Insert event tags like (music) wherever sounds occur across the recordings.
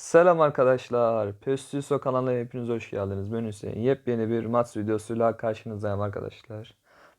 Selam arkadaşlar. Pestüso kanalına hepiniz hoş geldiniz. Ben Hüseyin. Yepyeni bir maç videosuyla karşınızdayım arkadaşlar.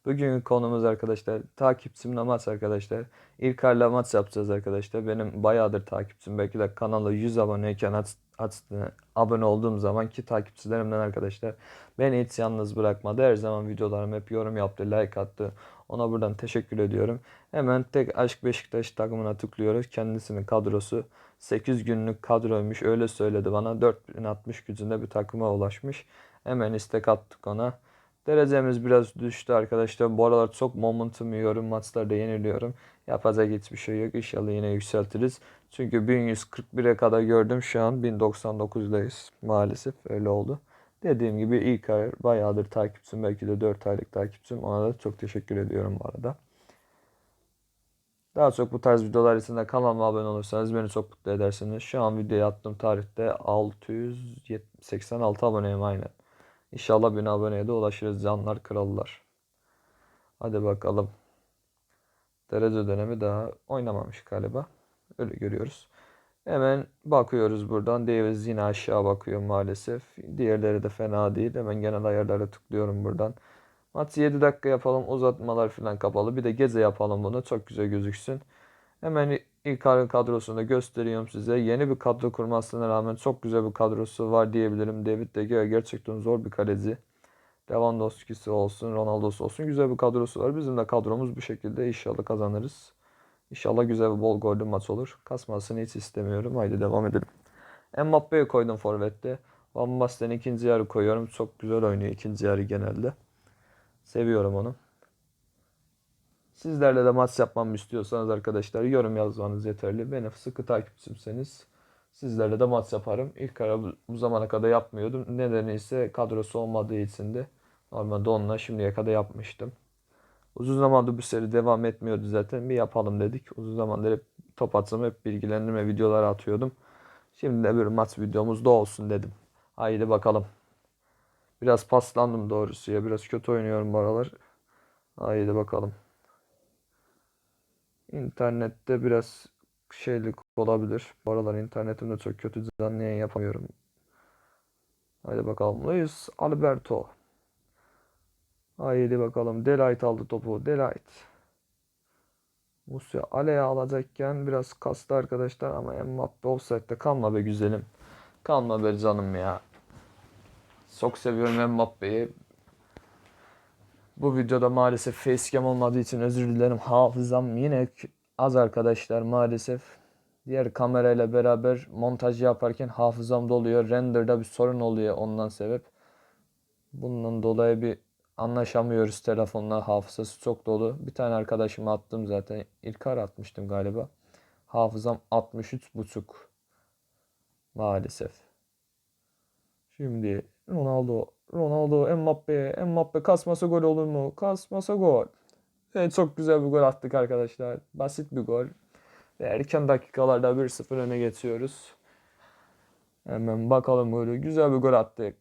Bugünkü konumuz arkadaşlar takipçimle maç arkadaşlar. İlker'le maç yapacağız arkadaşlar. Benim bayağıdır takipçim. Belki de kanala 100 aboneyken aç, açtı, abone olduğum zaman ki takipçilerimden arkadaşlar. Beni hiç yalnız bırakmadı. Her zaman videolarım hep yorum yaptı, like attı. Ona buradan teşekkür ediyorum. Hemen tek Aşk Beşiktaş takımına tıklıyoruz. Kendisinin kadrosu 8 günlük kadroymuş. Öyle söyledi bana. 4060 gücünde bir takıma ulaşmış. Hemen istek attık ona. Derecemiz biraz düştü arkadaşlar. Bu aralar çok momentum yiyorum. Maçlarda yeniliyorum. Yapacak hiçbir şey yok. İnşallah yine yükseltiriz. Çünkü 1141'e kadar gördüm. Şu an 1099'dayız. Maalesef öyle oldu. Dediğim gibi ilk ay bayağıdır takipçim. Belki de 4 aylık takipçim. Ona da çok teşekkür ediyorum bu arada. Daha çok bu tarz videolar için de kanalıma abone olursanız beni çok mutlu edersiniz. Şu an videoyu attığım tarihte 686 aboneyim aynen. İnşallah 1000 aboneye de ulaşırız canlar krallar. Hadi bakalım. Derece dönemi daha oynamamış galiba. Öyle görüyoruz. Hemen bakıyoruz buradan. Davis yine aşağı bakıyor maalesef. Diğerleri de fena değil. Hemen genel ayarlara tıklıyorum buradan. Maçı 7 dakika yapalım. Uzatmalar falan kapalı. Bir de gece yapalım bunu. Çok güzel gözüksün. Hemen ilk arın kadrosunu da gösteriyorum size. Yeni bir kadro kurmasına rağmen çok güzel bir kadrosu var diyebilirim. David De Gea gerçekten zor bir kaleci. Lewandowski'si olsun, Ronaldo'su olsun güzel bir kadrosu var. Bizim de kadromuz bu şekilde inşallah kazanırız. İnşallah güzel bir bol gollü maç olur. Kasmasını hiç istemiyorum. Haydi devam edelim. Mbappe'yi koydum forvette. Van Basten ikinci yarı koyuyorum. Çok güzel oynuyor ikinci yarı genelde. Seviyorum onu. Sizlerle de maç yapmamı istiyorsanız arkadaşlar yorum yazmanız yeterli. Beni sıkı takipçimseniz sizlerle de maç yaparım. İlk ara bu, zamana kadar yapmıyordum. Nedeni ise kadrosu olmadığı için de normalde onunla şimdiye kadar yapmıştım. Uzun zamandır bu seri devam etmiyordu zaten. Bir yapalım dedik. Uzun zamandır hep top atsam hep bilgilendirme videoları atıyordum. Şimdi de bir maç videomuz da olsun dedim. Haydi bakalım. Biraz paslandım doğrusu ya. Biraz kötü oynuyorum bu aralar. Haydi bakalım. İnternette biraz şeylik olabilir. Bu aralar internetim de çok kötü. Canlı yayın yapamıyorum. Haydi bakalım. Luis Alberto. Haydi bakalım. Delight aldı topu. Delight. Musa Ale'ye alacakken biraz kastı arkadaşlar ama Mbappe offside'de kalma be güzelim. Kalma be canım ya. Çok seviyorum Mbappe'yi. Bu videoda maalesef facecam olmadığı için özür dilerim. Hafızam yine az arkadaşlar maalesef. Diğer kamerayla beraber montaj yaparken hafızam doluyor. Render'da bir sorun oluyor ondan sebep. Bundan dolayı bir anlaşamıyoruz telefonla. Hafızası çok dolu. Bir tane arkadaşıma attım zaten. İlk ara atmıştım galiba. Hafızam 63.5 maalesef. Şimdi Ronaldo, Ronaldo, Mbappe, Mbappe kasmasa gol olur mu? Kasmasa gol. Evet, çok güzel bir gol attık arkadaşlar. Basit bir gol. Ve erken dakikalarda 1-0 öne geçiyoruz. Hemen bakalım golü. Güzel bir gol attık.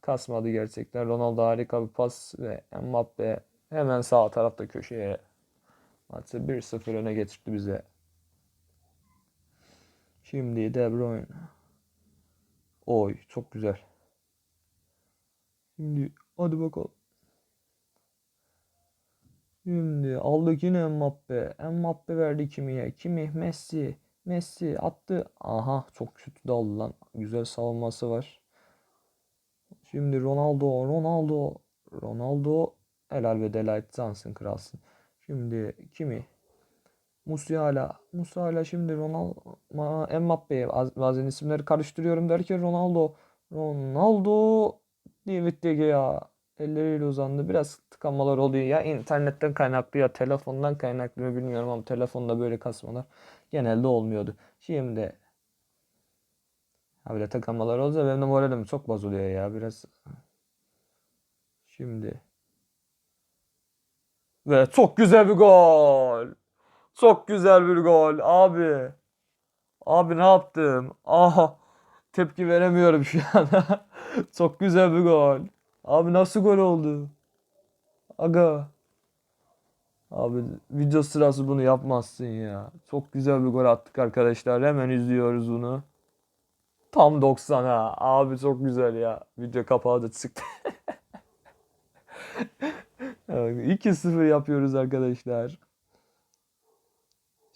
Kasmadı gerçekten. Ronaldo harika bir pas ve Mbappe hemen sağ tarafta köşeye maçı 1-0 öne getirdi bize. Şimdi De Bruyne. Oy çok güzel. Şimdi hadi bakalım. Şimdi aldık yine Mbappe. Mbappe verdi kimiye? Kimi? Messi. Messi attı. Aha çok kötü daldı lan. Güzel savunması var. Şimdi Ronaldo. Ronaldo. Ronaldo. Helal ve Delight Johnson kralsın. Şimdi kimi? Musiala. Musiala şimdi Ronaldo. Mbappe. Bazen isimleri karıştırıyorum derken Ronaldo. Ronaldo. David De Gea elleriyle uzandı. Biraz tıkanmalar oluyor ya internetten kaynaklı ya telefondan kaynaklı mı bilmiyorum ama telefonda böyle kasmalar genelde olmuyordu. Şimdi böyle tıkanmalar olunca benim de moralim çok bozuluyor ya biraz. Şimdi ve çok güzel bir gol. Çok güzel bir gol abi. Abi ne yaptım? Aha tepki veremiyorum şu an. (laughs) Çok güzel bir gol. Abi nasıl gol oldu? Aga. Abi video sırası bunu yapmazsın ya. Çok güzel bir gol attık arkadaşlar. Hemen izliyoruz bunu. Tam 90'a. Abi çok güzel ya. Video kapağı da çıktı. (laughs) Evet, 2-0 yapıyoruz arkadaşlar.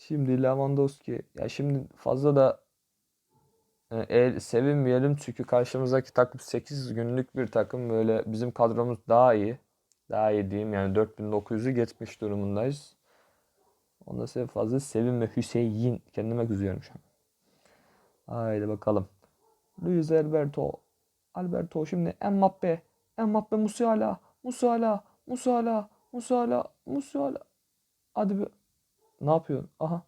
Şimdi Lewandowski. Ya şimdi fazla da e, el, sevinmeyelim çünkü karşımızdaki takım 8 günlük bir takım böyle bizim kadromuz daha iyi. Daha iyi diyeyim yani 4900'ü geçmiş durumundayız. Onda sebep fazla sevinme Hüseyin. Kendime kızıyorum şu an. Haydi bakalım. Luis Alberto. Alberto şimdi Mbappe. Mbappe Musiala. Musiala. Musiala. Musiala. Musiala. Hadi be. Ne yapıyorsun? Aha.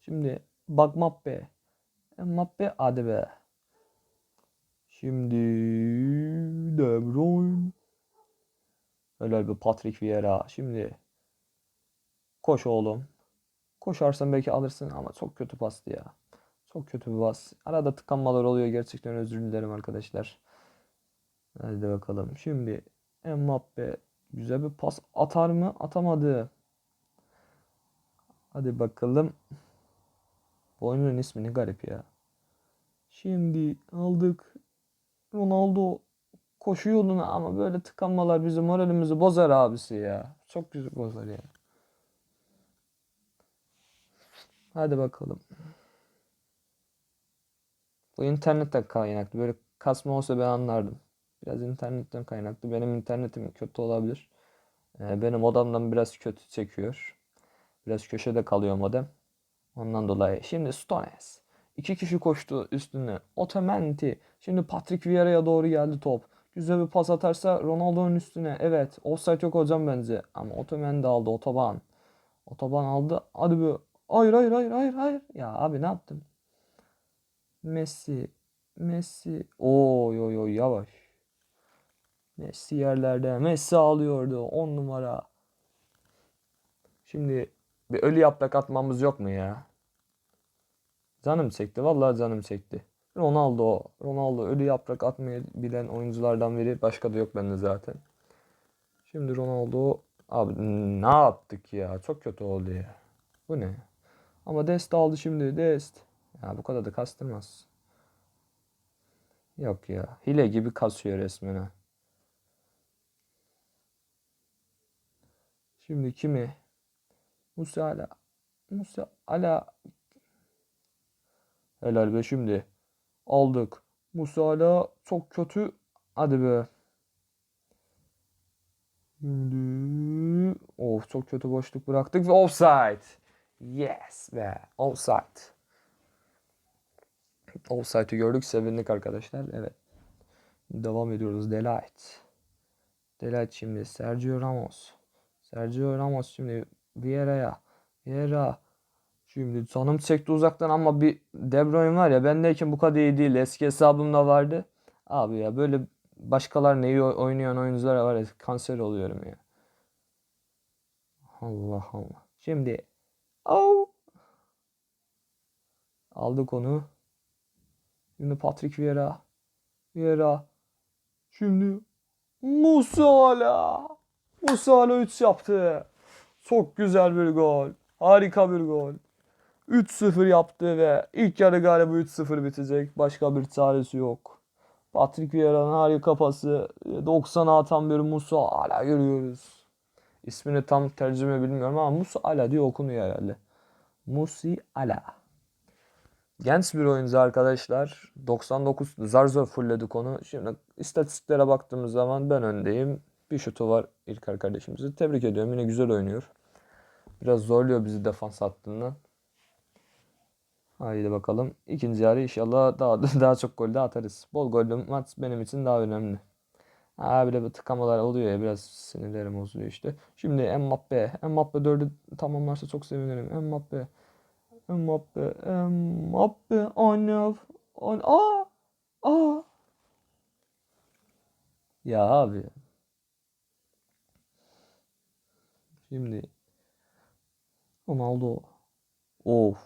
Şimdi bak Mbappe. Mbappe hadi be. Şimdi De Bruyne. Helal be Patrick Vieira. Şimdi koş oğlum. Koşarsan belki alırsın ama çok kötü pastı ya. Çok kötü bir pas. Arada tıkanmalar oluyor. Gerçekten özür dilerim arkadaşlar. Hadi bakalım. Şimdi Mbappe güzel bir pas atar mı? Atamadı. Hadi bakalım. Bu oyunun ismi ne garip ya. Şimdi aldık. Ronaldo koşu yoluna ama böyle tıkanmalar bizim moralimizi bozar abisi ya. Çok güzel bozar ya. Hadi bakalım. Bu internetten kaynaklı. Böyle kasma olsa ben anlardım. Biraz internetten kaynaklı. Benim internetim kötü olabilir. Ee, benim odamdan biraz kötü çekiyor. Biraz köşede kalıyor modem. Ondan dolayı. Şimdi Stones. İki kişi koştu üstüne. Otamendi. Şimdi Patrick Vieira'ya doğru geldi top. Güzel bir pas atarsa Ronaldo'nun üstüne. Evet. Offside yok hocam bence. Ama Otamendi aldı. Otoban. Otoban aldı. Hadi be. Hayır hayır hayır hayır hayır. Ya abi ne yaptın? Messi. Messi. Oy oy oy yavaş. Messi yerlerde. Messi alıyordu. 10 numara. Şimdi bir ölü yaprak atmamız yok mu ya? Canım çekti. Vallahi canım çekti. Ronaldo. Ronaldo ölü yaprak atmayı bilen oyunculardan biri. Başka da yok bende zaten. Şimdi Ronaldo. Abi ne yaptık ya? Çok kötü oldu ya. Bu ne? Ama Dest aldı şimdi. Dest. Ya bu kadar da kastırmaz. Yok ya. Hile gibi kasıyor resmen ha. Şimdi kimi? Musala. Musala. Helal be şimdi. Aldık. Musala çok kötü. Hadi be. Şimdi. Of çok kötü boşluk bıraktık ve offside. Yes be. Offside. Offside'ı gördük. Sevindik arkadaşlar. Evet. Devam ediyoruz. Delight. Delight şimdi. Sergio Ramos. Sergio Ramos şimdi Vieira'ya. Vieira. Şimdi canım çekti uzaktan ama bir De Bruyne var ya bendeyken bu kadar iyi değil. Eski hesabımda vardı. Abi ya böyle başkalar neyi oynayan oyuncular var ya kanser oluyorum ya. Allah Allah. Şimdi au aldık onu. Şimdi Patrick Vieira. Vieira. Şimdi Musala. Musala 3 yaptı. Çok güzel bir gol. Harika bir gol. 3-0 yaptı ve ilk yarı galiba 3-0 bitecek. Başka bir çaresi yok. Patrick Vieira'nın harika pası. 90'a atan bir Musa hala görüyoruz. İsmini tam tercüme bilmiyorum ama Musa Ala diye okunuyor herhalde. Musi Ala. Genç bir oyuncu arkadaşlar. 99 zar zor fullledik onu. Şimdi istatistiklere baktığımız zaman ben öndeyim. Bir şutu var İlkar kardeşimizi. Tebrik ediyorum. Yine güzel oynuyor. Biraz zorluyor bizi defans hattından. Haydi bakalım. İkinci yarı inşallah daha (laughs) daha çok gol de atarız. Bol gollü maç benim için daha önemli. Ha bile bir tıkamalar oluyor ya biraz sinirlerim bozuluyor işte. Şimdi Mbappe. Mbappe 4'ü tamamlarsa çok sevinirim. Mbappe. Mbappe. Mbappe. Anne. Anne. Aa. Aa. Ya abi. Şimdi Ronaldo. Of.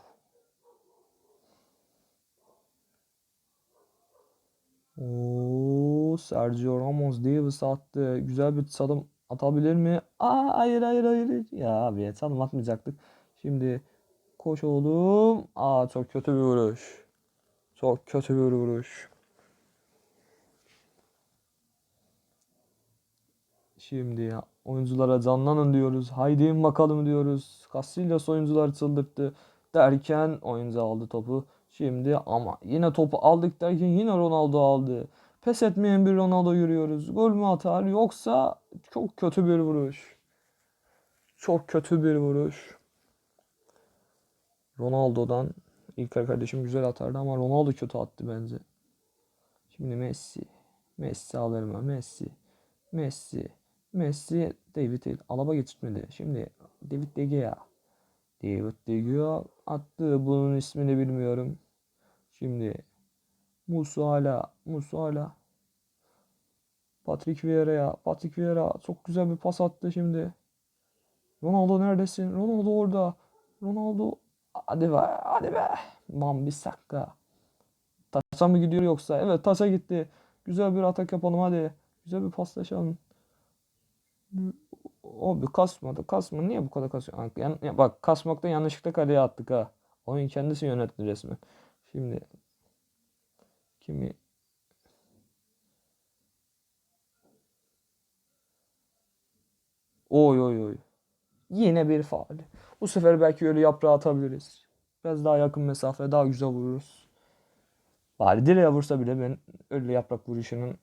Oo, Sergio Ramos Davis attı. Güzel bir çalım atabilir mi? Aa, hayır hayır hayır. Ya abi çalım atmayacaktık. Şimdi koş oğlum. Aa çok kötü bir vuruş. Çok kötü bir vuruş. Şimdi oyunculara canlanın diyoruz. Haydi bakalım diyoruz. Casillas oyuncular çıldırttı derken oyuncu aldı topu. Şimdi ama yine topu aldık derken yine Ronaldo aldı. Pes etmeyen bir Ronaldo yürüyoruz. Gol mü atar yoksa çok kötü bir vuruş. Çok kötü bir vuruş. Ronaldo'dan İlker kardeşim güzel atardı ama Ronaldo kötü attı bence. Şimdi Messi. Messi alır mı? Messi. Messi. Messi David Alaba geçirtmedi. Şimdi David De Gea. David De Gea attı. Bunun ismini bilmiyorum. Şimdi Musiala. Musiala. Patrick Vieira'ya. Patrick Vieira çok güzel bir pas attı şimdi. Ronaldo neredesin? Ronaldo orada. Ronaldo hadi be hadi be. Man bir sakka. Taça mı gidiyor yoksa? Evet taça gitti. Güzel bir atak yapalım hadi. Güzel bir paslaşalım. O bir kasmadı. Kasma niye bu kadar kasıyor? Yan, ya bak kasmakta yanlışlıkla kaleye attık ha. Oyun kendisi yönetti resmen. Şimdi kimi Oy oy oy. Yine bir faul. Bu sefer belki öyle yaprağı atabiliriz. Biraz daha yakın mesafe daha güzel vururuz. Bari direğe vursa bile ben öyle yaprak vuruşunun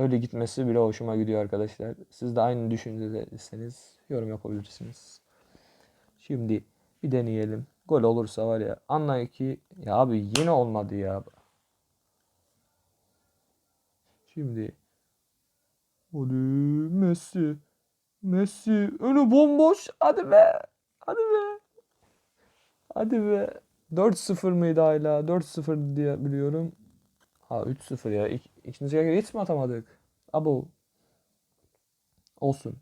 öyle gitmesi bile hoşuma gidiyor arkadaşlar. Siz de aynı düşüncedeyseniz yorum yapabilirsiniz. Şimdi bir deneyelim. Gol olursa var ya anlayın ki ya abi yine olmadı ya. Şimdi Hadi Messi. Messi önü bomboş. Hadi be. Hadi be. Hadi be. 4-0 mıydı hala? 4-0 diye biliyorum. Ha 3-0 ya. İk, ikinci yarı hiç mi atamadık? Abo. Olsun.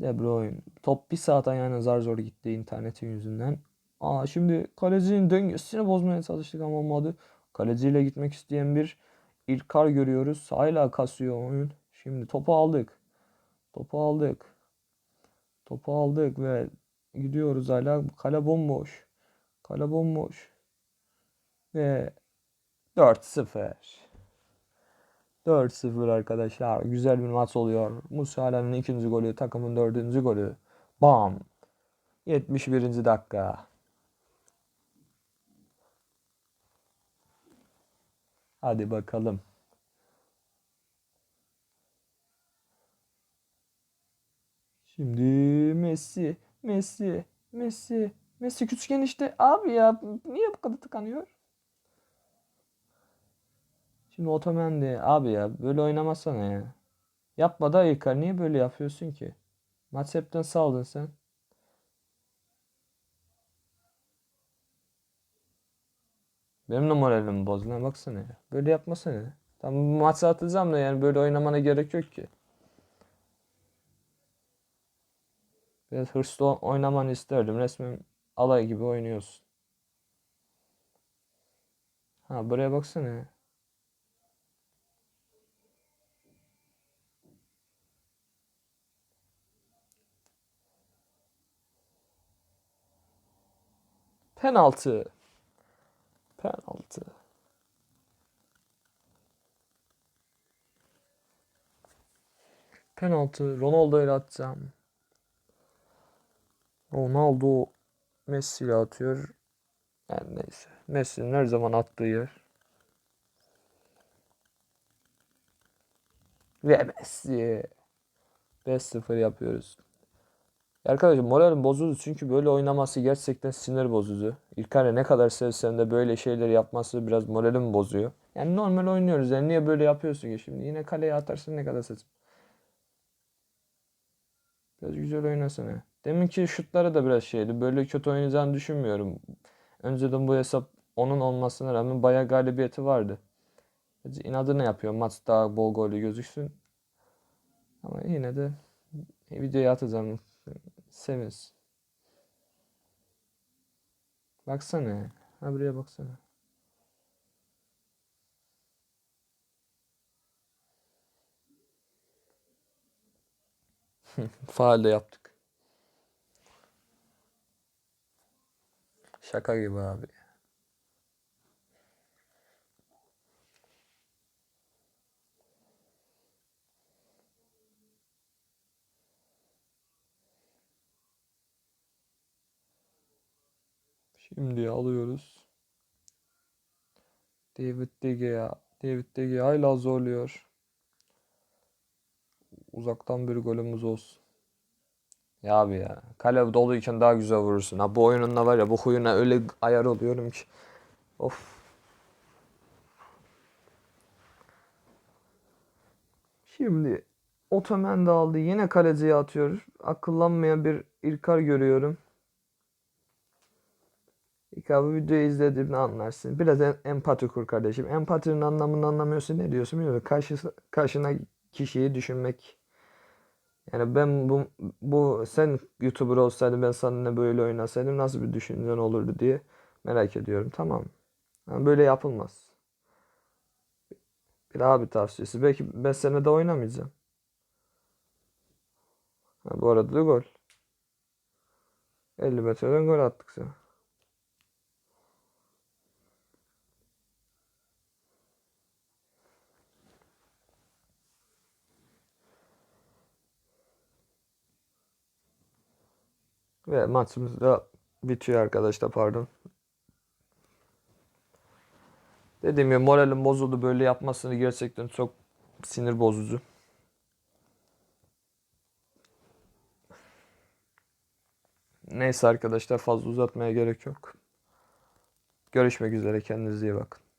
De Bruyne. Top bir saate yani zar zor gitti internetin yüzünden. Aa şimdi kalecinin döngüsünü bozmaya çalıştık ama olmadı. Kaleciyle gitmek isteyen bir İlkar görüyoruz. Hala kasıyor oyun. Şimdi topu aldık. Topu aldık. Topu aldık ve gidiyoruz hala. Kale bomboş. Kale bomboş. Ve 4-0. 4-0 arkadaşlar. Güzel bir maç oluyor. Musiala'nın ikinci golü, takımın dördüncü golü. Bam. 71. dakika. Hadi bakalım. Şimdi Messi, Messi, Messi, Messi küçükken işte abi ya niye bu kadar tıkanıyor? Şimdi Otamendi abi ya böyle oynamasana ya. Yapma da Icar niye böyle yapıyorsun ki? Maç hepten saldın sen. Benim de moralim bozdu baksana ya. Böyle yapmasana ya. Tamam maçı atacağım da yani böyle oynamana gerek yok ki. Biraz hırslı oynamanı isterdim. Resmen alay gibi oynuyorsun. Ha buraya baksana ya. Penaltı. Penaltı. Penaltı. Ronaldo ile atacağım. Ronaldo Messi ile atıyor. Yani neyse. Messi'nin her zaman attığı yer. Ve Messi. 5-0 yapıyoruz. Arkadaşlar moralim bozuldu çünkü böyle oynaması gerçekten sinir bozucu. İlkay'la ne kadar sevsem de böyle şeyleri yapması biraz moralimi bozuyor. Yani normal oynuyoruz yani niye böyle yapıyorsun ki şimdi yine kaleye atarsın ne kadar seçim. Biraz güzel oynasana. Deminki şutları da biraz şeydi. Böyle kötü oynayacağını düşünmüyorum. Önceden bu hesap onun olmasına rağmen bayağı galibiyeti vardı. İnadını yapıyor. Maç daha bol gollü gözüksün. Ama yine de videoya atacağım. Sevinsin. Baksana. Ha buraya baksana. (laughs) Faal de yaptık. Şaka gibi abi. Şimdi alıyoruz. David De Gea. David De Gea hala zorluyor. Uzaktan bir golümüz olsun. Ya abi ya. Kale doluyken daha güzel vurursun. Ha bu oyununda var ya bu huyuna öyle ayar oluyorum ki. Of. Şimdi Otomen de aldı. Yine kaleciye atıyor. Akıllanmayan bir İlkar görüyorum. İlk abi videoyu izlediğinde anlarsın. Biraz em- empati kur kardeşim. Empatinin anlamını anlamıyorsun. Ne diyorsun bilmiyorum. Karşı, karşına kişiyi düşünmek. Yani ben bu, bu sen YouTuber olsaydın ben seninle böyle oynasaydım nasıl bir düşüncen olurdu diye merak ediyorum. Tamam. Yani böyle yapılmaz. Bir abi tavsiyesi. Belki ben seninle de oynamayacağım. Ha, bu arada da gol. 50 metreden gol attık sana. Ve maçımız da bitiyor arkadaşlar pardon. Dediğim gibi moralim bozuldu. Böyle yapmasını gerçekten çok sinir bozucu. Neyse arkadaşlar fazla uzatmaya gerek yok. Görüşmek üzere kendinize iyi bakın.